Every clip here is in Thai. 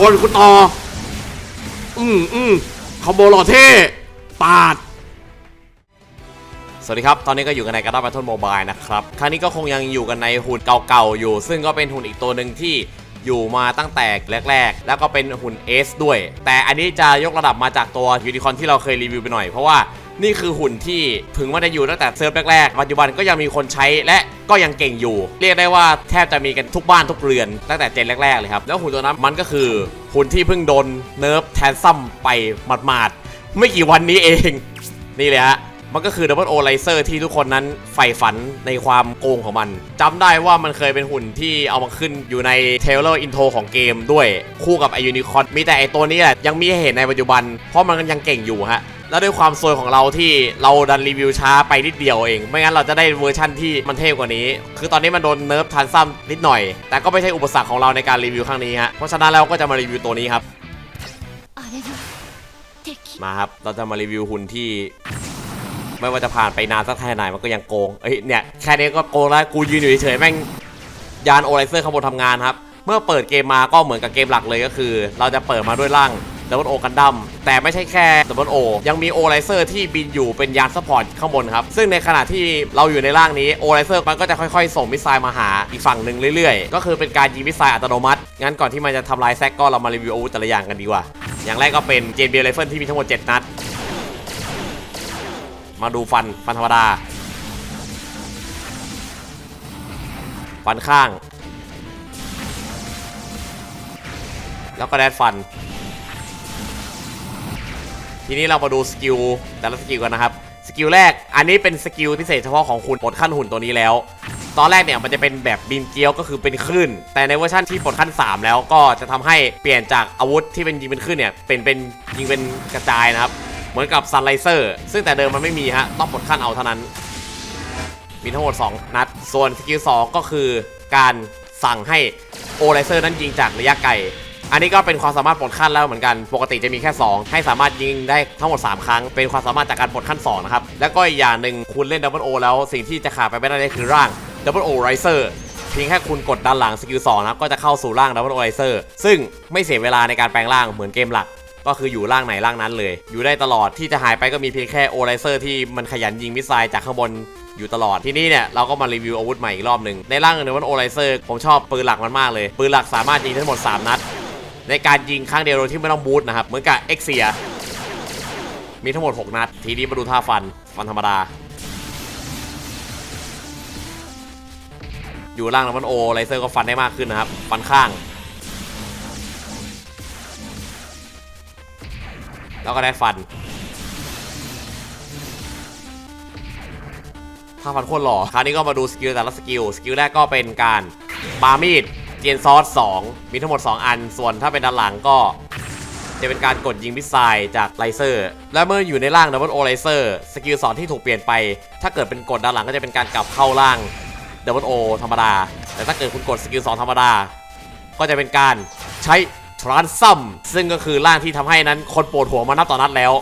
โดนคุณต่อ อืมอืมคอมโบหล่อเท่ ปาด สวัสดีครับ ตอนนี้ก็อยู่กันในกระดาษ Battle Mobile นะครับ ครั้งนี้ก็คงยังอยู่กันในหุ่นเก่าๆอยู่ ซึ่งก็เป็นหุ่นอีกตัวหนึ่งที่อยู่มาตั้งแต่แรก ๆ แล้วก็เป็นหุ่น S ด้วย แต่อันนี้จะยกระดับมาจากตัวยูนิคอนที่เราเคยรีวิวไปหน่อย เพราะว่า นี่คือหุ่นที่ถึงว่าจะอยู่ตั้งแต่เซิร์ฟแรกๆ ปัจจุบันก็ยังมีคนใช้และก็ยังเก่งอยู่ เรียกได้ว่าแทบจะมีกันทุกบ้านทุกเรือนตั้งแต่เจนแรกๆเลยครับ แล้วหุ่นตัวนั้นมันก็คือหุ่นที่เพิ่งโดนเนิร์ฟแทนซัมไปหมาดๆไม่กี่วันนี้เอง นี่เลยฮะ มันก็คือดับเบิลโอไลเซอร์ที่ทุกคนนั้นใฝ่ฝันในความโกงของมัน จำได้ว่ามันเคยเป็นหุ่นที่เอามาขึ้นอยู่ในเทเลอร์อินโทของเกมด้วยคู่กับไอยูนิคอนมีแต่ไอตัวนี้แหละ ยังมีให้เห็นในปัจจุบัน เพราะมันยังเก่งอยู่ฮะแล้วด้วยความซวยของเราที่เราดันรีวิวช้าไปนิดเดียวเอง ไม่งั้นเราจะได้เวอร์ชั่นที่มันเท่กว่านี้ คือตอนนี้มันโดนเนิร์ฟทานซ้ำนิดหน่อย แต่ก็ไม่ใช่อุปสรรคของเราในการรีวิวครั้งนี้ฮะ เพราะฉะนั้นเราก็จะมารีวิวตัวนี้ครับ มาครับ เราจะมารีวิวหุ่นที่ ไม่ว่าจะผ่านไปนานสักแค่ไหนมันก็ยังโกงเอ้ยเนี่ยแค่นี้ก็โกงแล้วกูยืนอยู่เฉยๆแม่งยานโอไลเซอร์ข้างบนทำงานครับเมื่อเปิดเกมมาก็เหมือนกับเกมหลักเลยก็คือ เราจะเปิดมาด้วยร่างดับเบิลโอกันดั้มแต่ไม่ใช่แค่ดับเบิลโอยังมีโอไลเซอร์ที่บินอยู่เป็นยานซัพพอร์ตข้างบนครับ ซึ่งในขณะที่เราอยู่ในร่างนี้โอไลเซอร์มันก็จะค่อยๆ ส่งมิสไซล์มาหาอีกฝั่งหนึ่งเรื่อยๆ ก็คือเป็นการยิงมิสไซล์อัตโนมัติ งั้นก่อนที่มันจะทำลายแซกก็เรามารีวิวอาวุธแต่ละอย่างกันดีกว่า อย่างแรกก็เป็นเจนเบียร์ไรเฟิลที่มีทั้งหมด 7 นัด มาดูฟันฟันธรรมดา ฟันข้าง แล้วก็แดดฟัน ทีนี้เรามาดูสกิลแต่ละสกิลกันนะครับ สกิลแรกอันนี้เป็นสกิลพิเศษเฉพาะของคุณปลดขั้นหุ่นตัวนี้แล้ว ตอนแรกเนี่ยมันจะเป็นแบบบินเกลียวก็คือเป็นคลื่น แต่ในเวอร์ชันที่ปลดขั้น 3 แล้วก็จะทำให้เปลี่ยนจากอาวุธที่เป็นยิงเป็นคลื่นเนี่ยเป็นเป็นยิงเป็นกระจายนะครับ เหมือนกับซันไลเซอร์ ซึ่งแต่เดิมมันไม่มีฮะ ต้องปลดขั้นเอาเท่านั้น มีทั้งหมด 2 นัด ส่วนสกิล2ก็คือการสั่งให้โอไลเซอร์นั้นยิงจากระยะไกล อันนี้ก็เป็นความสามารถปลดขั้นแล้วเหมือนกัน ปกติจะมีแค่ 2 ให้สามารถยิงได้ทั้งหมด 3 ครั้ง เป็นความสามารถจากการปลดขั้น 2 นะครับ แล้วก็อีกอย่างหนึ่งคุณเล่นดับเบิลโอแล้วสิ่งที่จะขาดไปไม่ได้เลยคือร่างดับเบิลโอไรเซอร์เพียงแค่คุณกดด้านหลังสกิล2นะครับก็จะเข้าสู่ร่างดับเบิลโอไรเซอร์ซึ่งไม่เสียเวลาในการแปลงร่างเหมือนเกมหลัก ก็คืออยู่ร่างไหนร่างนั้นเลย อยู่ได้ตลอดที่จะหายไปก็มีเพียงแค่โอไลเซอร์ที่มันขยันยิงมิสไซล์จากข้างบนอยู่ตลอดที่นี่เนี่ยเราก็มารีวิวอาวุธใหม่อีกรอบหนึ่งในร่างเนวันโอไลเซอร์ผมชอบปืนหลักมันมากเลย ปืนหลักสามารถยิงทั้งหมด 3 นัด ในการยิงครั้งเดียวโดยที่ไม่ต้องบูทนะครับ เหมือนกับเอ็กเซียมีทั้งหมด 6 นัด ทีนี้มาดูท่าฟัน ฟันธรรมดา อยู่ล่างแล้วมันโอไลเซอร์ก็ฟันได้มากขึ้นนะครับ ฟันข้าง แล้วก็ได้ฟันถ้าฟันโคตรหล่อ คราวนี้ก็มาดูสกิลแต่ละสกิล สกิลแรกก็เป็นการปามีดเจนซอส2มีทั้งหมด 2 อัน ส่วนถ้าเป็นด้านหลังก็จะเป็นการกดยิงมิสไซล์จากไลเซอร์ และเมื่ออยู่ในร่างดับเบิลโอไลเซอร์สกิล2ที่ถูกเปลี่ยนไป ถ้าเกิดเป็นกดด้านหลังก็จะเป็นการกลับเข้าร่างดับเบิลโอธรรมดา แต่ถ้าเกิดคุณกดสกิล2ธรรมดา ก็จะเป็นการใช้ ทรานซัมซึ่งก็คือร่างที่ทำให้นั้นคนปวดหัวมานับต่อนัดแล้ว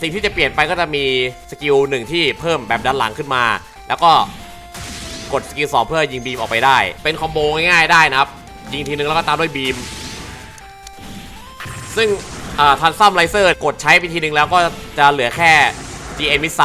สิ่งที่จะเปลี่ยนไปก็จะมีสกิลหนึ่งที่เพิ่มแบบด้านหลังขึ้นมา แล้วก็กดสกิลสองเพื่อยิงบีมออกไปได้ เป็นคอมโบง่ายๆได้นะครับ ยิงทีนึงแล้วก็ตามด้วยบีม ซึ่งทันซัมไลเซอร์กดใช้ไปทีนึงแล้วก็จะเหลือแค่ GN มิสไซ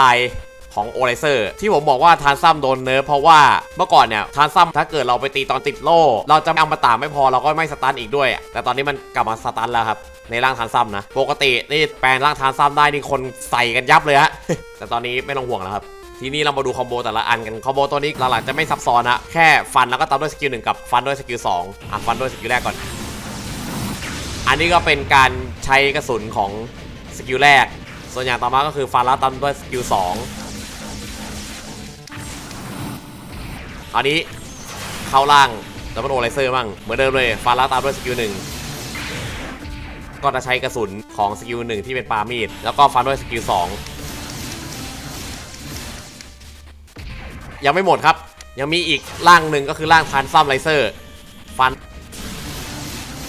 ของโอไลเซอร์ที่ผมบอกว่าทานซัมโดนเนิร์ฟเพราะว่าเมื่อก่อนเนี่ยทานซัมถ้าเกิดเราไปตีตอนติดโล่ เราจะเอามาตามไม่พอเราก็ไม่สตันอีกด้วย แต่ตอนนี้มันกลับมาสตันแล้วครับในร่างทานซัมนะ ปกตินี่แปลงร่างทานซัมได้นี่คนใส่กันยับเลยฮะ แต่ตอนนี้ไม่ต้องห่วงแล้วครับ ทีนี้เรามาดูคอมโบแต่ละอันกัน คอมโบตัวนี้หลักๆจะไม่ซับซ้อนนะแค่ฟันแล้วก็ตามด้วยสกิลหนึ่งกับฟันด้วยสกิลสองอะฟันด้วยสกิลแรกก่อน อันนี้ก็เป็นการใช้กระสุนของสกิลแรก ส่วนอย่างต่อมาก็คือฟันแล้วตามด้วยสกิลสอง คราวนี้เข้าล่างดับเบิลโอไลเซอร์มั่งเหมือนเดิมเลยฟาร่าตามด้วยสกิลหนึ่งก็จะใช้กระสุนของสกิลหนึ่งที่เป็นปามีด แล้วก็ฟันด้วยสกิลสองยังไม่หมดครับ ยังมีอีกร่างหนึ่งก็คือร่างทานซัมไลเซอร์ ฟัน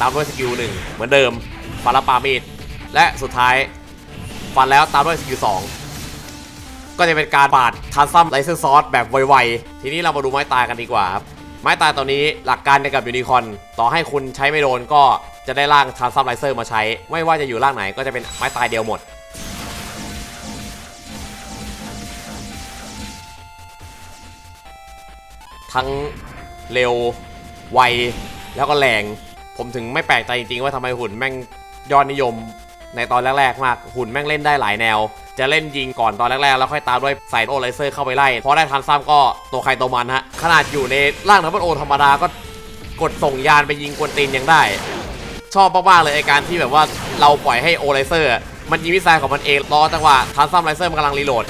ตามด้วยสกิลหนึ่งเหมือนเดิมฟันแล้วปามีด และสุดท้าย ฟันแล้วตามด้วยสกิลสอง ก็จะเป็นการปาดทันซัมไลเซอร์ซอสแบบไวๆ ทีนี้เรามาดูไม้ตายกันดีกว่าครับ ไม้ตายตัวนี้หลักการเดียวกับยูนิคอนต่อให้คุณใช้ไม่โดนก็จะได้ร่างทรานซัมไลเซอร์มาใช้ ไม่ว่าจะอยู่ร่างไหนก็จะเป็นไม้ตายเดียวหมดทั้งเร็วไวแล้วก็แรง ผมถึงไม่แปลกใจจริงๆ ว่าทำไมหุ่นแม่งยอดนิยม ในตอนแรกๆมากหุ่นแม่งเล่นได้หลายแนว จะเล่นยิงก่อนตอนแรกๆแล้วค่อยตามด้วยใส่โอไลเซอร์เข้าไปไล่พอได้ทันซ้ำก็ตัวใครตัวมันฮะขนาดอยู่ในร่างทัพเปิลโอธรรมดาก็กดส่งยานไปยิงกวนตีนยังได้ ชอบมากๆเลยไอการที่แบบว่าเราปล่อยให้โอไลเซอร์มันยิงมิสไซล์ของมันเองรอจังหวะทันซัมไลเซอร์มันกำลังรีโหลด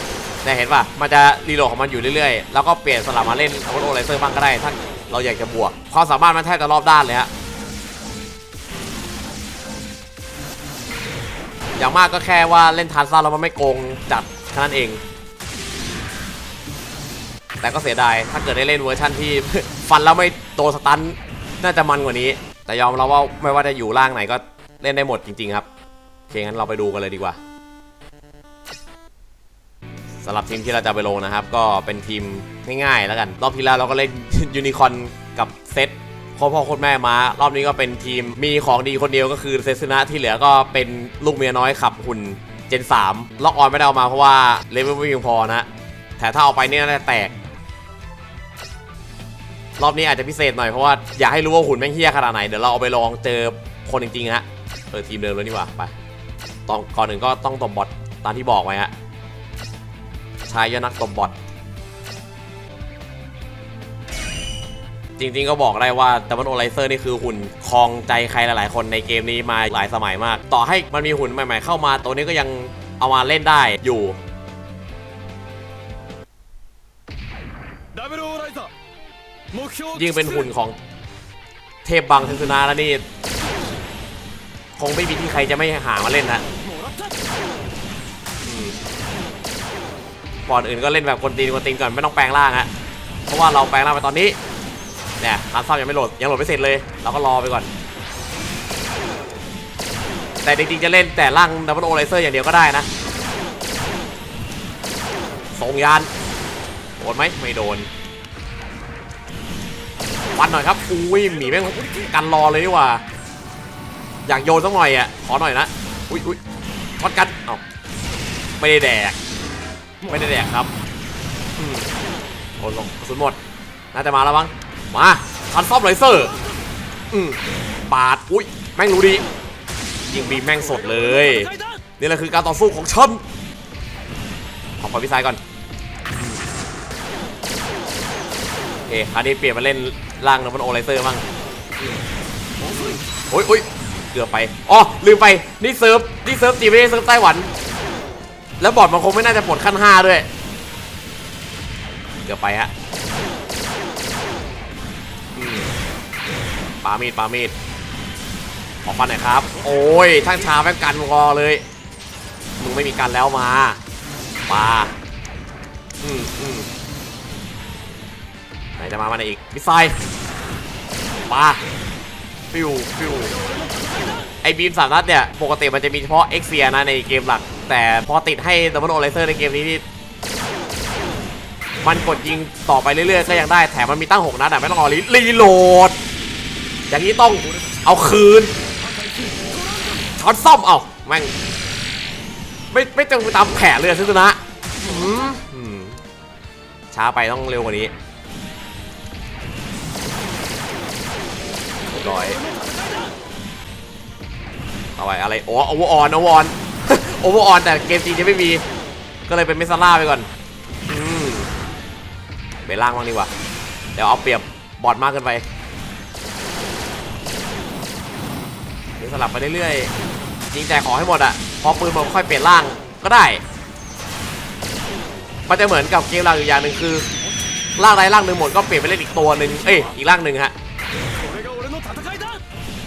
แต่เห็นป่ะ มันจะรีโหลดของมันอยู่เรื่อยๆ แล้วก็เปลี่ยนสลับมาเล่นโอไลเซอร์บ้างก็ได้ถ้าเราอยากจะบวก ความสามารถมันแทบจะรอบด้านเลยฮะ อย่างมากก็แค่ว่าเล่นทันซัมแล้วมันไม่โกงจัดแค่นั้นเอง แต่ก็เสียดายถ้าเกิดได้เล่นเวอร์ชั่นที่ฟันแล้วไม่โดนสตันน่าจะมันกว่านี้ แต่ยอมรับว่าไม่ว่าจะอยู่ล่างไหนก็เล่นได้หมดจริงๆครับโอเคงั้นเราไปดูกันเลยดีกว่าสำหรับทีมที่เราจะไปลงนะครับ ก็เป็นทีมง่ายๆแล้วกัน รอบที่แล้วเราก็เล่นยูนิคอนกับเซต พ่อพ่อโคตรแม่มา รอบนี้ก็เป็นทีมมีของดีคนเดียวก็คือเซซึนะที่เหลือก็เป็นลูกเมียน้อยขับหุ่นเจน3ล็อกออนไม่ได้เอามาเพราะว่าเลเวลไม่เพียงพอนะแต่ถ้าเอาไปเนี่ยน่าจะแตก รอบนี้อาจจะพิเศษหน่อยเพราะว่าอยากให้รู้ว่าหุ่นแม่งเฮี้ยขนาดไหน เดี๋ยวเราเอาไปลองเจอคนจริงๆฮะเออทีมเดิมเลยนี่ว่าไปตอนก่อนหนึ่งก็ต้องตบบอทตามที่บอกไว้ฮะชายยนักตบบอท จริงๆก็บอกได้ว่าแต่มันโอไลเซอร์นี่คือหุ่นคลองใจใครหลายๆ คนในเกมนี้มาหลายสมัยมาก ต่อให้มันมีหุ่นใหม่ ๆ เข้ามาตัวนี้ก็ยังเอามาเล่นได้อยู่ยิ่งเป็นหุ่นของเทพบังเทสุนาแล้วนี่คงไม่มีที่ใครจะไม่หามาเล่นนะก่อนอื่นก็เล่นแบบคนตีนคนตีนก่อนไม่ต้องแปลงร่างฮะเพราะว่าเราแปลงร่างไปตอนนี้ เนี่ยร้านซ่อมยังไม่โหลดยังโหลดไม่เสร็จเลย เราก็รอไปก่อน แต่จริงๆจะเล่นแต่ร่างดับเบิลโอไลเซอร์อย่างเดียวก็ได้นะส่งยานโดนไหมไม่โดนฟันหน่อยครับอุ้ยหมีแม่งกันรอเลยดีกว่า อยากโยนสักหน่อยอะขอหน่อยนะอุ้ยอุ้ยช็อตกันเอ้าไม่ได้แดกไม่ได้แดกครับโอ้ลงกระสุนหมดน่าจะมาแล้วมั้ง มาทันซ่อมไรเซอร์อืมปาด อุ้ย แม่งรู้ดี ยิงบีแม่งสดเลย นี่แหละคือการต่อสู้ของฉันขอขอพี่ซายก่อนเอเคอันนี้เปลี่ยนมาเล่นล่างนะมันโอไรเซอร์มั้งโอ้ยโอ้ยเกือบไป อ๋อ ลืมไป นี่เซิร์ฟ นี่เซิร์ฟจีไม่ได้เซิร์ฟไต้หวัน แล้วบอดมันคงไม่น่าจะปลดขั้น 5 ด้วย เกือบไปฮะ ปามีดปามีดออกฟันหน่อยครับ โอ้ยช่างชาแม่งกันรอเลย มึงไม่มีกันแล้วมาปาอืมอืมไหนจะมามาไหนอีกมิสไซปาฟิวฟิวไอบีมสามนัดเนี่ย ปกติมันจะมีเฉพาะเอ็กเซียนะในเกมหลัก แต่พอติดให้ดับเบิลโอไลเซอร์ในเกมนี้นี่มันกดยิงต่อไปเรื่อยๆ ก็ยังได้ แถมมันมีตั้ง 6 นัดอะ ไม่ต้องรอรีโหลด อย่างนี้ต้องเอาคืนช็อตซ่อมเอาแม่งไม่ไม่ตรงไปตามแผนเลยอะซึนะช้าไปต้องเร็วกว่านี้เรียบร้อยเอาไปอะไรโอ้โอเวอร์ออนโอเวอร์ออนโอเวอร์ออนแต่เกมจริงจะไม่มี ก็เลยเป็นเมสซาร่าไปก่อนอไปล่างบ้างดีกว่า เดี๋ยวเอาเปรียบบอดมากเกินไป เดี๋ยว สลับไปเรื่อยๆยิงแต่ขอให้หมดอะพอปืนหมดค่อยเปลี่ยนร่างก็ได้ มันจะเหมือนกับเกมเราอยู่อย่างหนึ่งคือร่างใดร่างหนึ่งหมดก็เปลี่ยนไปเล่นอีกตัวหนึ่งเอ้ยอีกร่างหนึ่งฮะ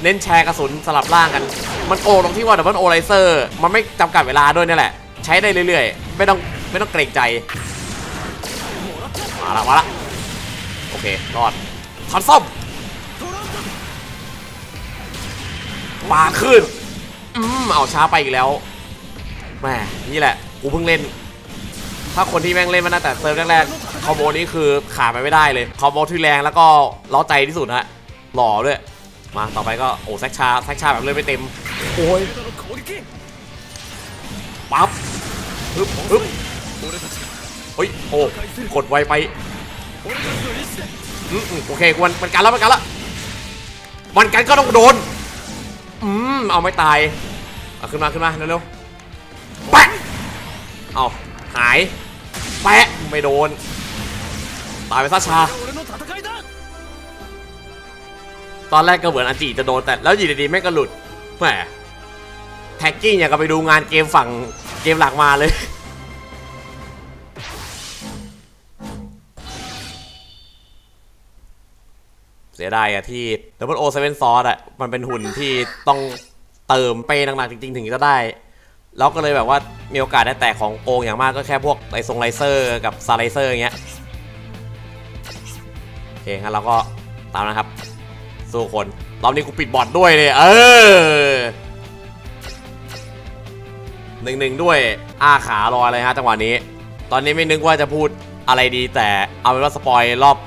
เน้นแชร์กระสุนสลับร่างกัน มันโกตรงที่ว่าเดับเบันโอไลเซอร์มันไม่จำกัดเวลาด้วยนี่แหละ ใช้ได้เรื่อยๆ ไม่ต้องไม่ต้องเกรงใจ มาละมาละโอเครอดทันซ่อม ปาขึ้นอืมเอาช้าไปอีกแล้วแหมนี่แหละ กูเพิ่งเล่น ถ้าคนที่แม่งเล่นมาตั้งแต่เซิร์ฟแรกๆคอมโบนี้คือขาดไปไม่ได้เลย คอมโบที่แรงแล้วก็เล้าใจที่สุดฮะหล่อด้วย มาต่อไปก็โอ้แซกชาแซกชาแบบเล่นไม่เต็ม โอ้ยปั๊บฮึบฮึบเฮ้ยโอ้กดไวไปอืมโอเคมันมันกันแล้วมันกันแล้วมันกันก็ต้องโดน อืมเอาไม่ตายเอาขึ้นมาขึ้นมาเร็วๆแปะเอาหายแปะไม่โดนตายไปซะชา ตอนแรกก็เหมือนอาจีจะโดนแต่แล้วอยู่ดีๆแม่ก็หลุดแหมแท็กกี้งอย่ากัไปดูงานเกมฝั่งเกมหลักมาเลย เสียดายอะที่ Double O Seven Sauce อะมันเป็นหุ่นที่ต้องเติมเปย์หนักๆจริงๆ ถึงจะได้ แล้วก็เลยแบบว่ามีโอกาสได้แตกของโกงอย่างมากก็แค่พวกไอทรงไลเซอร์กับซาไลเซอร์อย่างเงี้ยโอเคงั้นเราก็ตามนะครับ สู้คนรอบนี้กูปิดบอดด้วยเลยเออหนึ่งหนึ่งด้วยอ้าขารอเลยฮะจังหวะนี้ ตอนนี้ไม่นึกว่าจะพูดอะไรดีแต่เอาเป็นว่าสปอยรอบ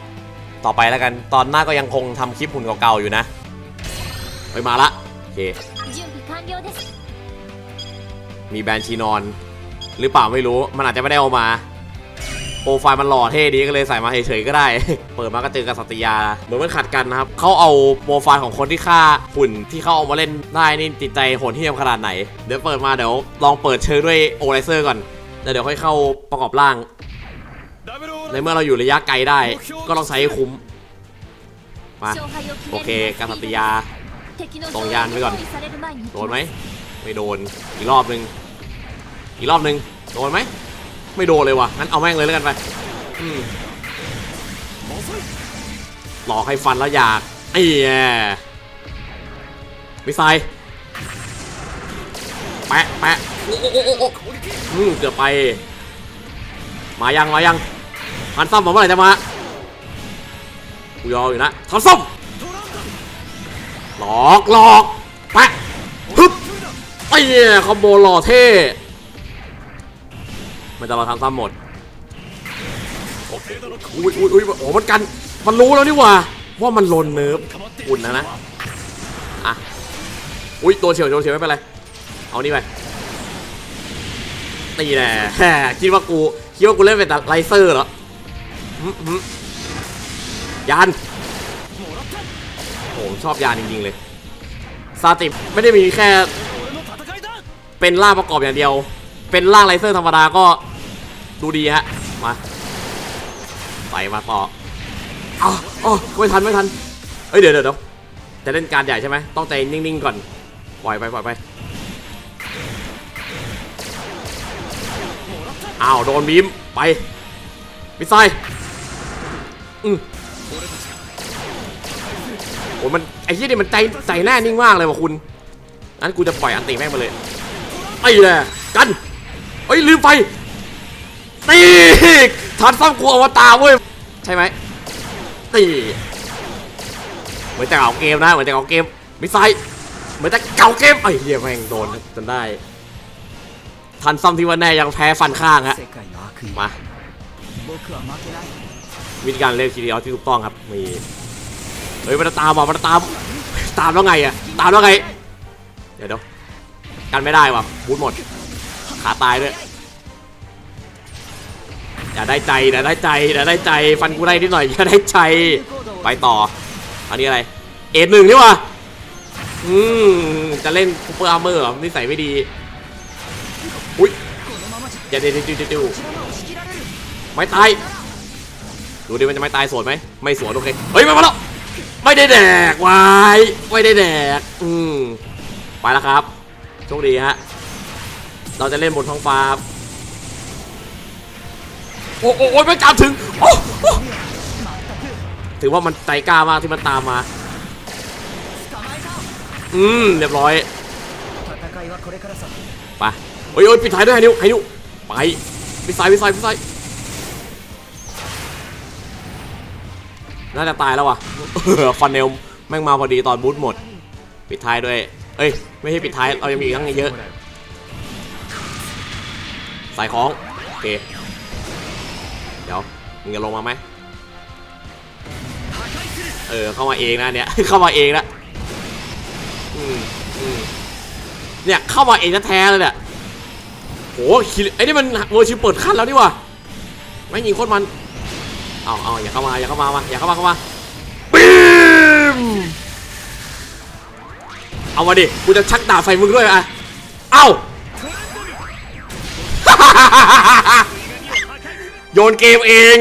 ต่อไปแล้วกัน ตอนหน้าก็ยังคงทำคลิปหุ่นเก่าๆอยู่นะ ไปมาละ โอเค มีแบนชีนอน หรือเปล่าไม่รู้ มันอาจจะไม่ได้เอามา โปรไฟล์มันหล่อเท่ดีก็เลยใส่มาเฉยๆก็ได้ เปิดมาก็เจอกับสัตยา เหมือนมันขัดกันนะครับ เขาเอาโปรไฟล์ของคนที่ฆ่าหุ่นที่เขาเอามาเล่นได้นี่ติดใจโหดเหี้ยมขนาดไหน เดี๋ยวเปิดมาเดี๋ยวลองเปิดเชิญด้วยโอไรเซอร์ก่อนแล้วเดี๋ยวค่อยเข้าประกอบร่าง ในเมื่อเราอยู่ระยะไกลได้ ก็ลองใช้ให้คุ้ม มา โอเคกาสัตยาตองยานไว้ก่อน โดนไหม ไม่โดน อีกรอบนึง อีกรอบนึง โดนไหม ไม่โดนเลยวะงั้นเอาแม่งเลยแล้วกันไปหลอกให้ฟันแล้วอยากไอ้แย่มิไซแปะแปะโอ้โอโอโอเกือบไป มายัง มายัง พันซ่อมผมเมื่อไหร่จะมากูยออยู่นะทันซ่อมหลอกหลอกแปะฮึบไอ้เนี่ยคอมโบหล่อเท่มันจะรอทำซ้ำหมดอุ้ยอุ้ยอุ้ยโอ้มันกัน มันรู้แล้วนี่ว่าว่ามันลนเนิร์ฟอุ่นนะนะอะอุ้ยตัวเฉียวตัวเฉียวไม่เป็นไร เอานี่ไปตีแน่คิดว่ากูคิดว่ากูเล่นเป็นแต่ไลเซอร์เหรอ ยานผมชอบยานจริงๆเลยซาติไม่ได้มีแค่เป็นล่าประกอบอย่างเดียว เป็นล่าไรเซอร์ธรรมดาก็ดูดีฮะ มาใส่มาต่ออ๋อไม่ทันไม่ทัน เอ้ยเดี๋ยวเดี๋ยวจะเล่นการใหญ่ใช่ไหมต้องใจนิ่งๆก่อน ปล่อยไปปล่อยไป อ้าวโดนบีมไปมิสไซ อืโอ้มันไอ้เหี้นี่มันใจใจหน้านิ่งมากเลยว่ะคุณงั้นกูจะปล่อยอันติแม่งไปเลยไอ้แหละกันไอ้ลืมไปตีทันซ้ำกูอวตารเว้ยใช่ไหมตีเหมือนแต่เก่าเกมนะเหมือนแต่เก่าเกมไมิไซเหมือนแต่เก่าเกมไอ้เหี้ยแม่งโดนจนได้ ทันซ้ำที่ว่าแน่ยังแพ้ฟันข้างฮะมา วิธีการเล่นคีรีออสที่ถูกต้องครับมีเฮ้ยมันจะตามว่ะมันจะตามตามแล้วไงอะตามแล้วไงเดี๋ยวเดี๋ยวกันไม่ได้ว่ะบูทหมดขาตายด้วยอย่าได้ใจอย่าได้ใจอย่าได้ใจฟันกูได้นิดหน่อยอย่าได้ใจไปต่ออันนี้อะไรเอ็ดหนึ่งนี่ว่ะอืมจะเล่นซูเปอร์อาร์เมอร์เหรอนิสัยไม่ดีอุ้ยอย่าดิวเดี๋ยวเดี๋ยวเดี๋ยวไม่ตาย ดูดิมันจะไม่ตายสวนไหมไม่สวนโอเคเฮ้ยมัมาแล้วไม่ได้แดกวายไม่ได้แดกอืมไปแล้วครับโชคดีฮะเราจะเล่นบนท้องฟ้าโอ้โอ้ไม่ตามถึงถือว่ามันใจกล้ามากที่มันตามมา อืมเรียบร้อยไปโอ้ยโอ้ยปิดท้ายด้วยไฮนิวไฮนิวไปไปซ้ายไปซ้ายไปซ้าย น่าจะตายแล้วว่ะฟันเนลแม่งมาพอดีตอนบูทหมด ปิดท้ายด้วย เอ้ย ไม่ใช่ปิดท้าย เรายังมีอีกทั้งเยอะ สายของ โอเค เดี๋ยว มึงจะลงมาไหม เออ เข้ามาเองนะเนี่ย เข้ามาเองนะเนี่ย เข้ามาเองแท้เลยเนี่ยโหคิริไอ้นี่มันเวอร์ชิเปิดขั้นแล้วนี่ว่าไม่ยิงโคตรมัน เอาเอาอย่าเข้ามาอย่าเข้ามามาอย่าเข้ามาเข้ามาบีมเอามาดิกูจะชักดาบใส่มึงด้วยอะเอ้าโยนเกมเอง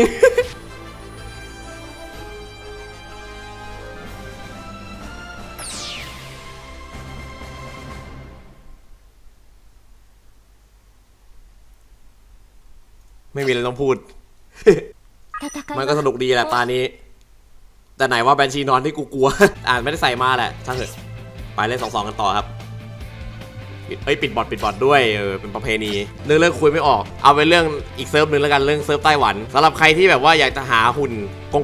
ไม่มีอะไรต้องพูด戦い มันก็สはนุกดีแหละตานี้ แต่ไหนว่าแบนชีนอนที่กูกลัว อ่านไม่ได้ใส่มาแหละช่างเถอะไปเล่นสองสองกันต่อครับปิดเอ้ยปิดบอร์ดปิดบอร์ดด้วยเออเป็นประเพณีเรื่องเรื่องคุยไม่ออก เอาเป็นเรื่องอีกเซิร์ฟหนึ่งแล้วกันเรื่องเซิร์ฟไต้หวันสำหรับใครที่แบบว่าอยากจะหาหุ่น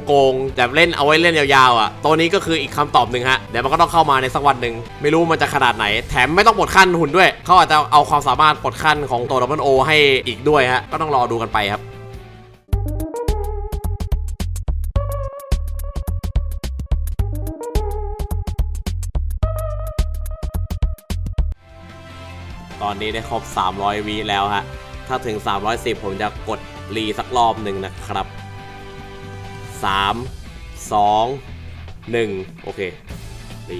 โกงๆแบบเล่นเอาไว้เล่นยาวๆอะตัวนี้ก็คืออีกคำตอบหนึ่งฮะเดี๋ยวมันก็ต้องเข้ามาในสักวันหนึ่งไม่รู้มันจะขนาดไหน แถมไม่ต้องปลดขั้นหุ่นด้วยเขาอาจจะเอาความสามารถปลดขั้นของตัวดับเบิลโอให้อีกด้วยฮะก็ต้องรอดูกันไปครับ อนนี้ได้ครบ 300วีแล้วฮะ ถ้าถึง 310 ผมจะกดรีสักรอบหนึ่งนะครับ 3 2 1 โอเค รี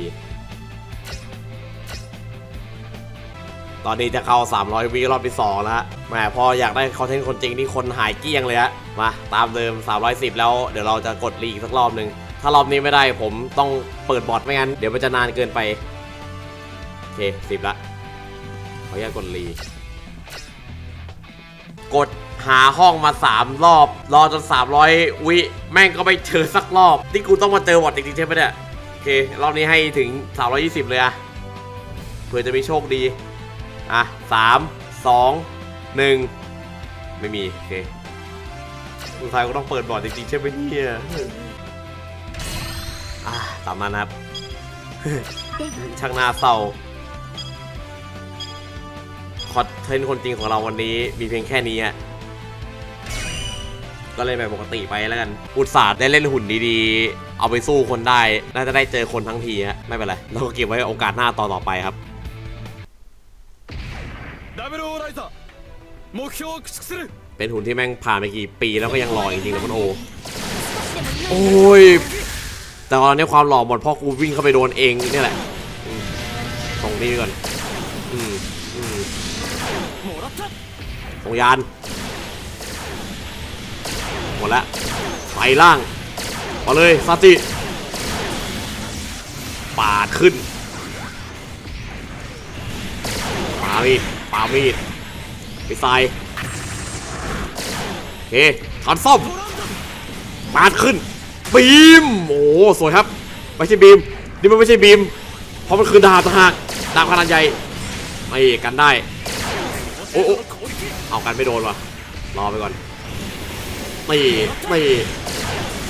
ตอนนี้จะเข้า 300วีรอบที่2แล้วฮะแหมพออยากได้คอนเทนต์คนจริงนี่คนหายเกลี้ยงเลยฮะ มาตามเดิม 310 แล้วเดี๋ยวเราจะกดรีอีกสักรอบหนึ่งถ้ารอบนี้ไม่ได้ผมต้องเปิดบอทไม่งั้น เดี๋ยวมันจะนานเกินไป โอเค10ละ ออนุญาตกดรีกดหาห้องมา 3 รอบ รอจน 300 วิ แม่งก็ไม่เจอสักรอบที่กูต้องมาเจอวอดจริงๆใช่ไหมเนี่ย โอเค รอบนี้ให้ถึง 320 เลยอะเผื่อจะมีโชคดี อะ 3 2 1 ไม่มี โอเคสุดท้ายก็ต้องเปิดบอร์ดจริงๆใช่ไหมเนี่ยอะตามนั้นะครับช่างน่าเศร้า คอนเทนต์คนจริงของเราวันนี้มีเพียงแค่นี้ฮะก็เลยแบบปกติไปแล้วกัน อุตส่าห์ได้เล่นหุ่นดีๆ เอาไปสู้คนได้ น่าจะได้เจอคนทั้งทีฮะ ไม่เป็นไร เราก็เก็บไว้โอกาสหน้าตอนต่อไปครับเป็นหุ่นที่แม่งผ่านไปกี่ปีแล้วก็ยังหล่อจริงๆนะมันโอ โอ้ย แต่ตอนนี้ความหล่อหมดพ่อกูวิ่งเข้าไปโดนเองนี่แหละตรงนี้ก่อน ส่งยานหมดละไปล่างมาเลยซาติปาดขึ้นปามีดปามีดไปใส่โอเคถอนซ่อมปาดขึ้นบีมโอ้สวยครับ ไม่ใช่บีมนี่มันไม่ใช่บีม เพราะมันคือดาบต่างหากดาบขนาดใหญ่ไม่กันได้ โอ้โอ้ เอากันไม่โดนวะรอไปก่อนไม่ไม่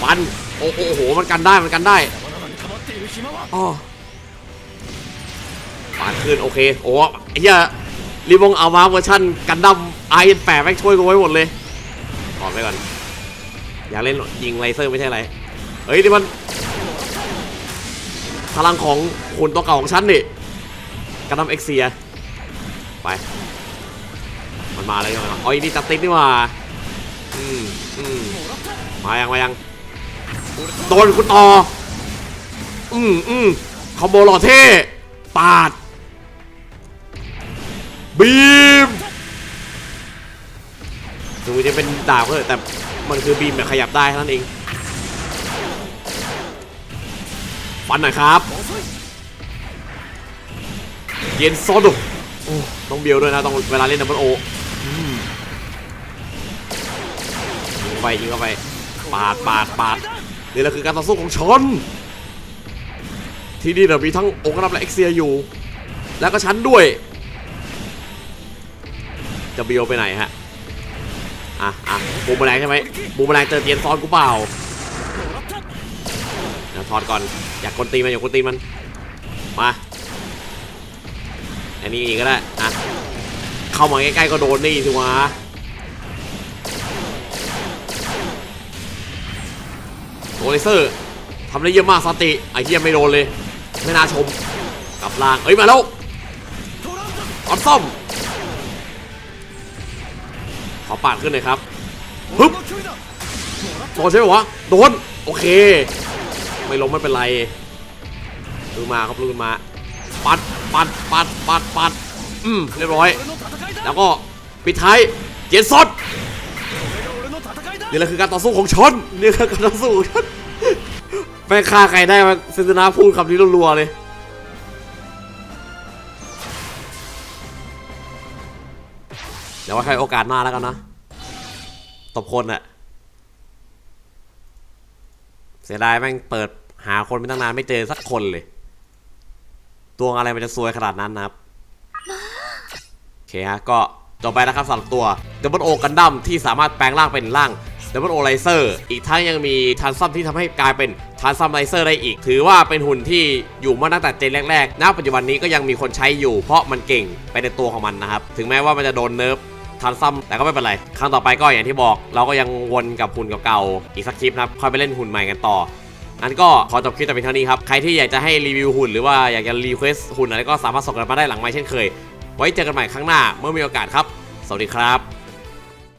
ฟัน โอ้โห มันกันได้ มันกันได้อ๋อปานขึ้น โอเค โอ้ไอ้เหี้รีบงเอามาเวอร์ชั่นกันดั้มไอแปะแม่งช่วยกูไว้หมดเลยถอนไปก่อน อยากเล่นยิงไลเซอร์ไม่ใช่ไร เฮ้ย นี่มัน พลังของคุณตัวเก่าของฉันนี่กันดั้มเอ็กเซีย ไป มันมาแล้วยังไงอ๋อนี่ตัดติ๊กนี่ว่าอืมอืมมายังมายังโดนคุณต่ออืมอืมคอมโบหล่อเท่ปาดบีมถึงจะเป็นดาบก็เถอะแต่มันคือบีมแบบขยับได้เท่านั้นเองฟันหน่อยครับ เย็นโซดโอ้ต้องเบียวด้วยนะ ต้องเวลาเล่นดับเบิลโออืมยิงเข้า ไปยิงเข้าไปปาดปาดปาดนี่แหละคือการต่อสู้ของชน ที่นี่เรามีทั้งองค์รับและเอ็กเซียอยู่ แล้วก็ฉันด้วย จะเบียวไปไหนฮะอะอะบูมแมลงใช่ไหมบูมแมลงเจอเตียนซ้อนกูเปล่าเดี๋ยวถอดก่อนอยากกดตีมันอยากกดตีมันมาอันนี้อีกก็ได้อะเข้ามาใกล้ๆก็โดนนี่สิวะ โอเลเซอร์ทำได้เยอะมากสติไอ้เหี้ยไม่โดนเลย ไม่น่าชมกลับล่างเอ้ยมาแล้วออมซ่อมขอปาดขึ้นเลยครับฮึบโดนใช่ไหมวะโดนโอเค ไม่ล้มไม่เป็นไรลูนมาครับลูนมา ปัดปัดปัดปัดปัดอืมเรียบร้อย แล้วก็ปิดท้ายเจ็ดสด นี่แหละคือการต่อสู้ของชนนี่คือการต่อสู้ของชนแม่งฆ่าใครได้มาเซนนาพูดคำนี้รัวๆเลยเดี๋ยวว่าใครโอกาสหน้าแล้วกันนะตบคนอะเสียดายแม่งเปิดหาคนไปตั้งนานไม่เจอสักคนเลย ตัวอะไรมันจะซวยขนาดนั้นนะครับโอเคฮะก็จบไปนะครับสำหรับตัว Double O Gundam ที่สามารถแปลงร่างเป็นร่าง Double O Laser อีกทั้งยังมีทันซัมที่ทำให้กลายเป็นทันซัมไลเซอร์ได้อีก ถือว่าเป็นหุ่นที่อยู่มาตั้งแต่เจนแรกๆณปัจจุบันนี้ก็ยังมีคนใช้อยู่ เพราะมันเก่งไปในตัวของมันนะครับ ถึงแม้ว่ามันจะโดนเนิร์ฟทันซัมแต่ก็ไม่เป็นไร ครั้งต่อไปก็อย่างที่บอกเราก็ยังวนกับหุ่นเก่าๆอีกสักคลิปนะครับค่อยไปเล่นหุ่นใหม่กันต่องั้นก็ขอจบคลิปแต่เพียงเท่านี้ครับ ใครที่อยากจะให้รีวิวหุ่นหรือว่าอยากจะรีเควสหุ่นอะไรก็สามารถส่งกันมาได้หลังไมค์เช่นเคย ไว้เจอกันใหม่ครั้งหน้าเมื่อมีโอกาสครับ สวัสดีครับ